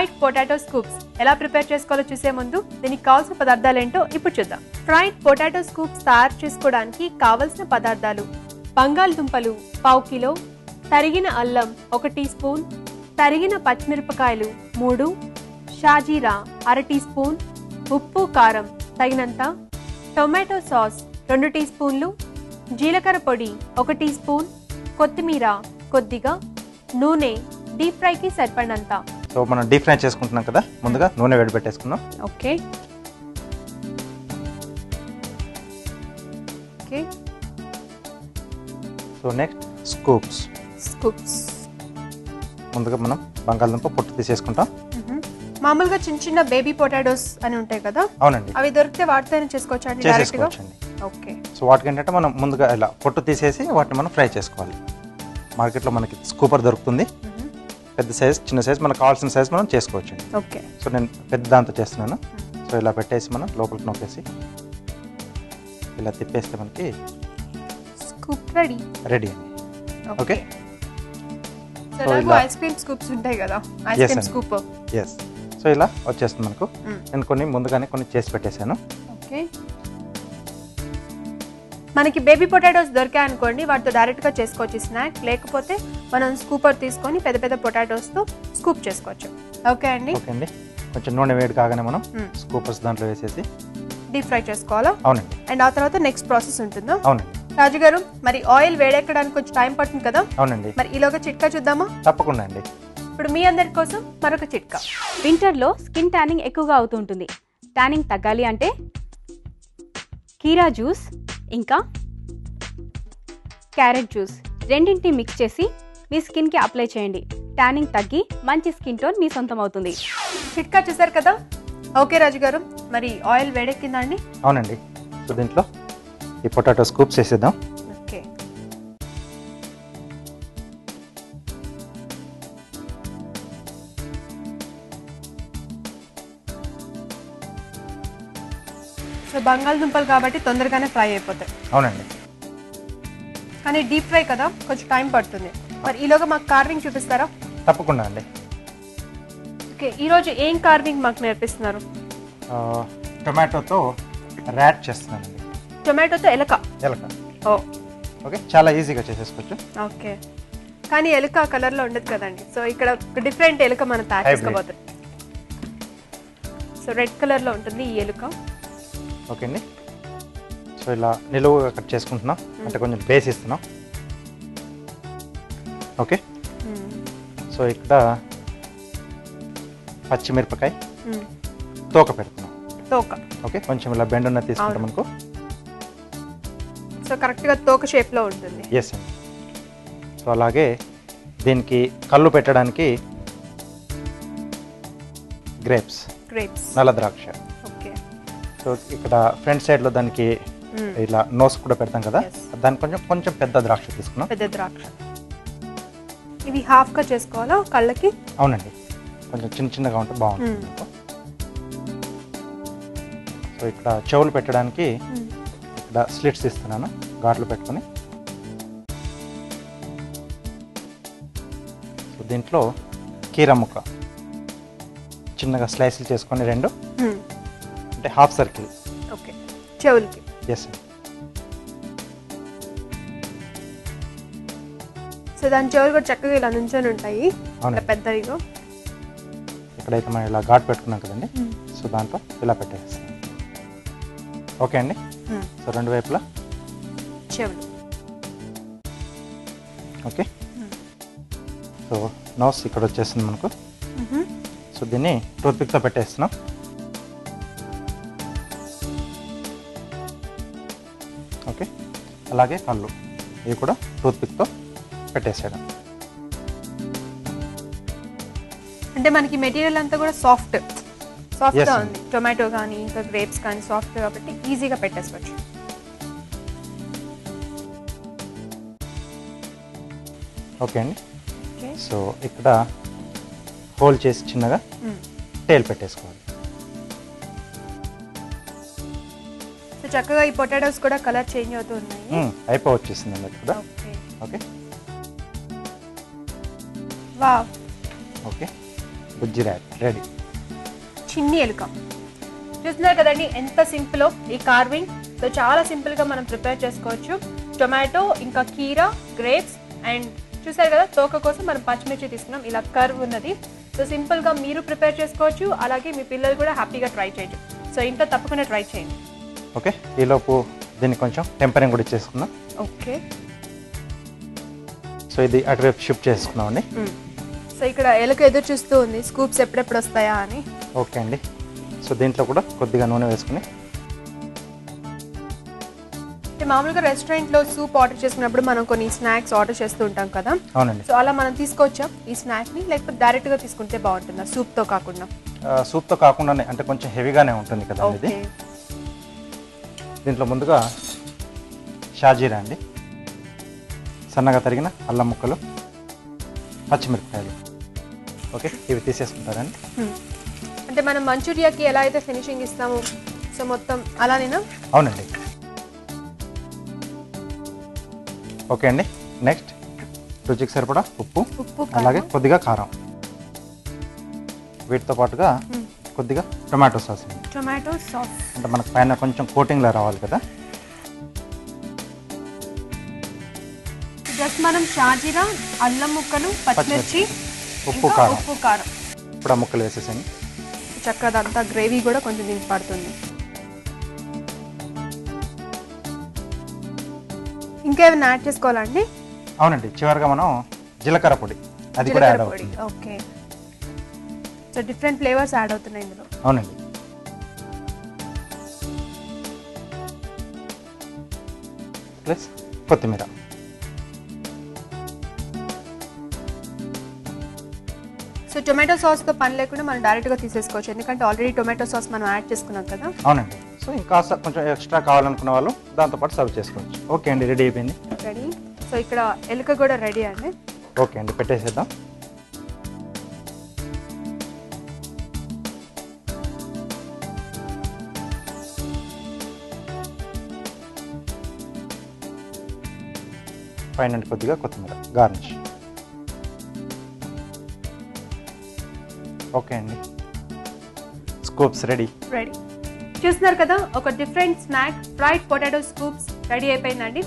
Fried potato scoops ఎలా prepare చేసుకోవాలో చూసే ముందు దీనికి కావాల్సిన పదార్థాలు ఏంటో ఇప్పుడు చూద్దాం. ఫ్రైడ్ పొటాటో స్కూప్స్ తయారు చేసుకోవడానికి కావలసిన పదార్థాలు బంగాళదుంపలు పావు కిలో తరిగిన అల్లం ఒక టీ స్పూన్ తరిగిన పచ్చిమిరపకాయలు మూడు షాజీరా అర టీ స్పూన్ ఉప్పు కారం తగినంత టొమాటో సాస్ రెండు టీ స్పూన్లు జీలకర్ర పొడి ఒక టీ స్పూన్ కొత్తిమీర కొద్దిగా నూనె డీప్ ఫ్రైకి సరిపడినంత. సో మనం డీప్ ఫ్రై చేసుకుంటున్నాం కదా ముందుగా నూనె వేడి పెట్టేసుకుందాం. Okay. Okay. So next scoops. Scoops. ముందుగా మనం బంగాళదుంప పొట్టు తీసేసుకుంటాం. మామూలుగా చిన్న చిన్న బేబీ పొటాటోస్ అని ఉంటాయి కదా? అవునండి. అవి దొరికితే వాటితోనే చేసుకోవచ్చు అండి డైరెక్ట్గా చేసేసుకోవచ్చండి. ఓకే. సో వాటికి ఏంటంటే మనం ముందుగా ఇలా పొట్టు తీసేసి వాటిని మనం ఫ్రై చేసుకోవాలి. మార్కెట్లో మనకి స్కూపర్ దొరుకుతుంది. పెద్ద సైజ్ చిన్న సైజ్ మనకు కావాల్సిన సైజ్ మనం చేసుకోవచ్చండి ఓకే. సో నేను పెద్ద దాంతో చేస్తున్నాను. సో ఇలా పెట్టేసి మనం లోపలికి నొక్కేసి ఇలా తిప్పేస్తే మనకి స్కూప్ రెడీ రెడీ అండి. ఓకే. సో ఇలా- ఐస్ క్రీమ్ స్కూప్స్ ఉంటాయి కదా. ఐస్ Yes, క్రీమ్ అండి. స్కూప్ ఎస్ సో ఇలా వచ్చేస్తుంది మనకు. నేను కొన్ని ముందుగానే కొన్ని చేసి పెట్టేశాను. ఓకే. మనకి బేబీ పొటాటోస్ దొరికాయి అనుకోండి వాటితో డైరెక్ట్గా చేసుకోవచ్చు స్నాక్ లేకపోతే మనం స్కూపర్ తీసుకొని పెద్ద పెద్ద పొటాటోస్తో స్కూప్ చేసుకోవచ్చు. ఓకే అండి? ఓకే అండి. కొంచెం నూనె వేడి కాగానే మనం. స్కూపర్స్ దాంట్లో వేసేసి డీప్ ఫ్రై చేసుకోవాలా? అవునండి. అండ్ ఆ తర్వాత నెక్స్ట్ ప్రాసెస్ ఉంటుందా? అవునండి. రాజు గారు మరి ఆయిల్ వేడెక్కడానికి కొంచెం టైం పడుతుంది కదా? అవునండి. మరి ఈలోగా చిట్కా చూద్దామా? తప్పకుండా అండి. ఇప్పుడు మీ అందరి కోసం మరొక చిట్కా. వింటర్లో స్కిన్ ట్యానింగ్ ఎక్కువగా అవుతూ ఉంటుంది ట్యానింగ్ తగ్గాలి అంటే కీరా జ్యూస్ ఇంకా క్యారెట్ జ్యూస్ రెండింటిని మిక్స్ చేసి మీ స్కిన్కి అప్లై చేయండి. ట్యానింగ్ తగ్గి మంచి స్కిన్ టోన్ మీ సొంతం అవుతుంది చిట్కా చూసారు కదా? ఓకే రాజు గారు మరి ఆయిల్ వేడెక్కిందా అండి? అవునండి. సో దీంట్లో ఈ పొటాటో స్కూప్స్ వేసేద్దాం. ఓకే. సో బంగాళదుంపలు కాబట్టి తొందరగానే ఫ్రై అయిపోతాయి. అవునండి. కానీ డీప్ ఫ్రై కదా కొంచెం టైం పడుతుంది. మరి ఈలోగా మాకు కార్వింగ్ చూపిస్తారా? తప్పకుండా అండి. ఓకే ఈరోజు ఏం కార్వింగ్ మాకు నేర్పిస్తున్నారు? టొమాటోతో ర్యాట్ చేస్తున్నానండి. టొమాటోతో ఎలక? ఎలక. ఓ. ఓకే చాలా ఈజీగా చేసేసుకోవచ్చు. ఓకే. కానీ ఎలుక కలర్లో ఉండదు కదండి. సో ఇక్కడ డిఫరెంట్ ఎలుక మనం తయారు. చేసుకోబోతుంది సో రెడ్ కలర్లో ఉంటుంది ఈ ఎలుక. ఓకే అండి. సో ఇలా నిలువుగా కట్ చేసుకుంటున్నాం. అంటే కొంచెం బేస్ ఇస్తున్నాం. ఓకే. సో ఇక్కడ పచ్చిమిరపకాయ. తోక పెడుతున్నాం. తోక. ఓకే కొంచెం ఇలా బెండ్ ఉన్న తీసుకుంటాం అవును. మనకు సో కరెక్ట్గా తోక షేప్లో ఉంటుంది ఎస్ సో అలాగే దీనికి కళ్ళు పెట్టడానికి గ్రేప్స్. గ్రేప్స్. నల్ల ద్రాక్ష. ఓకే. సో ఇక్కడ ఫ్రంట్ సైడ్లో దానికి ఇలా నోస్ కూడా పెడతాం కదా. దానికి కొంచెం కొంచెం పెద్ద ద్రాక్ష తీసుకున్నాం. పెద్ద ద్రాక్ష. ఇవి హాఫ్గా చేసుకోవాలా? కళ్ళకి? అవునండి. కొంచెం చిన్న చిన్నగా ఉంటే బాగుంటుంది. సో ఇక్కడ చెవులు పెట్టడానికి ఇక్కడ స్లిట్స్ ఇస్తున్నాను. ఘాట్లు పెట్టుకొని. సో దీంట్లో కీర ముక్క. చిన్నగా స్లైసులు చేసుకొని రెండు. అంటే హాఫ్ సర్కిల్. ఓకే. చెవులకి. ఎస్ సో దాని చెవులు కూడా చక్కగా ఇలా నుంచొని ఉంటాయి. పెద్దవిగా. ఇక్కడైతే మనం ఇలా ఘాట్ పెట్టుకున్నాం కదండి. సో దాంట్లో ఇలా పెట్టేస్తాం. ఓకే అండి? సో రెండు వైపులా? చెవులు. ఓకే. సో నోస్ ఇక్కడ వచ్చేసింది మనకు. సో దీన్ని టూత్పిక్తో పెట్టేస్తున్నాం. ఓకే. అలాగే కళ్ళు. ఇవి కూడా టూత్పిక్తో పెట్టేసేయడం అంటే మనకి మెటీరియల్ అంతా కూడా సాఫ్ట్. సాఫ్ట్ Yes, గా ma'am. ఉంది. టొమాటో కానీ ఇంకా గ్రేప్స్ కానీ సాఫ్ట్ కాబట్టి ఈజీగా పెట్టేసుకోవచ్చు. ఓకే అండి. సో ఇక్కడ హోల్ చేసి చిన్నగా టేల్ పెట్టేసుకోవాలి. సో చక్కగా ఈ పొటాటోస్ కూడా కలర్ చేంజ్ అవుతూ ఉన్నాయి. మ్మ్, అయిపో వచ్చేసింది అండి ఇక్కడ ఓకే. ఓకే. వా ఓకే బుజ్జి రెడీ. చిన్ని ఎలుక. చూస్తున్నారు కదండి ఎంత సింపుల్ ఈ కార్వింగ్. సో చాలా సింపుల్గా మనం ప్రిపేర్ చేసుకోవచ్చు. టొమాటో ఇంకా కీరా గ్రేప్స్ అండ్ చూసారు కదా తోక కోసం మనం పచ్చిమిర్చి తీసుకున్నాం. ఇలా కర్వ్ ఉన్నది. సో సింపుల్గా మీరు ప్రిపేర్ చేసుకోవచ్చు. అలాగే మీ పిల్లలు కూడా హ్యాపీగా ట్రై చేయొచ్చు. సో ఇంట్లో తప్పకుండా ట్రై చేయండి. ఓకే. ఈలోపు దీన్ని కొంచెం టెంపరింగ్ కూడా ఇచ్చేసుకుందాం. ఓకే. సో ఇది అటువైపు షిఫ్ట్ చేసుకున్నామండి సో ఇక్కడ ఎలుక ఎదురు చూస్తూ ఉంది. స్కూప్స్ ఎప్పుడెప్పుడు వస్తాయా అని. ఓకే అండి. సో దీంట్లో కూడా కొద్దిగా నూనె వేసుకుని. మామూలుగా రెస్టారెంట్లో సూప్ ఆర్డర్ చేసుకున్నప్పుడు మనం కొన్ని స్నాక్స్ ఆర్డర్ చేస్తూ ఉంటాం కదా. అవునండి. సో అలా మనం తీసుకోవచ్చా ఈ స్నాక్ని లేకపోతే డైరెక్ట్గా తీసుకుంటే బాగుంటుందా? సూప్తో కాకుండా సూప్తో కాకుండానే అంటే కొంచెం హెవీగానే ఉంటుంది కదా ఇది. దీంట్లో ముందుగా షాజీరా అండి. సన్నగా తరిగిన అల్లం ముక్కలు పచ్చిమిరపకాయలు. ఓకే ఇవి తీసేసుకుంటారండి. అంటే మనం మంచూరియాకి ఎలా అయితే ఫినిషింగ్ ఇస్తాము సో మొత్తం అలానేనా? అవునండి. ఓకే అండి నెక్స్ట్ రుచికి సరిపడా ఉప్పు ఉప్పు అలాగే కొద్దిగా కారం. వీటితో పాటుగా. కొద్దిగా టొమాటో సాస్ టొమాటో సాస్. అంటే మనకు పైన కొంచెం కోటింగ్లా రావాలి కదా? జస్ట్ మనం షాజీరా అల్లం ముక్కలు పచ్చిమిర్చి. ఉప్పు కారం. ఉప్పు కారం. ఇప్పుడు ఆ ముక్కలు వేసేసాను చక్కదంతా గ్రేవీ కూడా కొంచెం దీనికి పడుతుంది. ఇంకేమైనా యాడ్ చేసుకోవాలండి అవునండి చివరిగా మనం జీలకర్ర పొడి. అది కూడా యాడ్ జీలకర్ర పొడి అవుతుంది. Okay. So different flavours add అవుతున్నాయి ఇందులో. అవునండి. ప్లస్ కొత్తిమీర. సో టొమాటో సాస్తో పని లేకుండా మనం డైరెక్ట్గా తీసేసుకోవచ్చు. ఎందుకంటే ఆల్రెడీ టొమాటో సాస్ మనం యాడ్ చేసుకున్నాం కదా. అవునండి. సో ఇంకా కొంచెం ఎక్స్ట్రా కావాలనుకున్న వాళ్ళు దాంతోపాటు సర్వ్ చేసుకోవచ్చు. ఓకే అండి రెడీ అయిపోయింది. రెడీ? సో ఇక్కడ ఎలుక కూడా రెడీ అండి. ఓకే అండి పెట్టేసేద్దాం. పైన కొద్దిగా కొత్తిమీర గార్నిష్. ఓకే అండి. Scoops ready. రెడీ. చూస్తున్నారు కదా ఒక different snack fried potato scoops ready అయిపోయిందండి.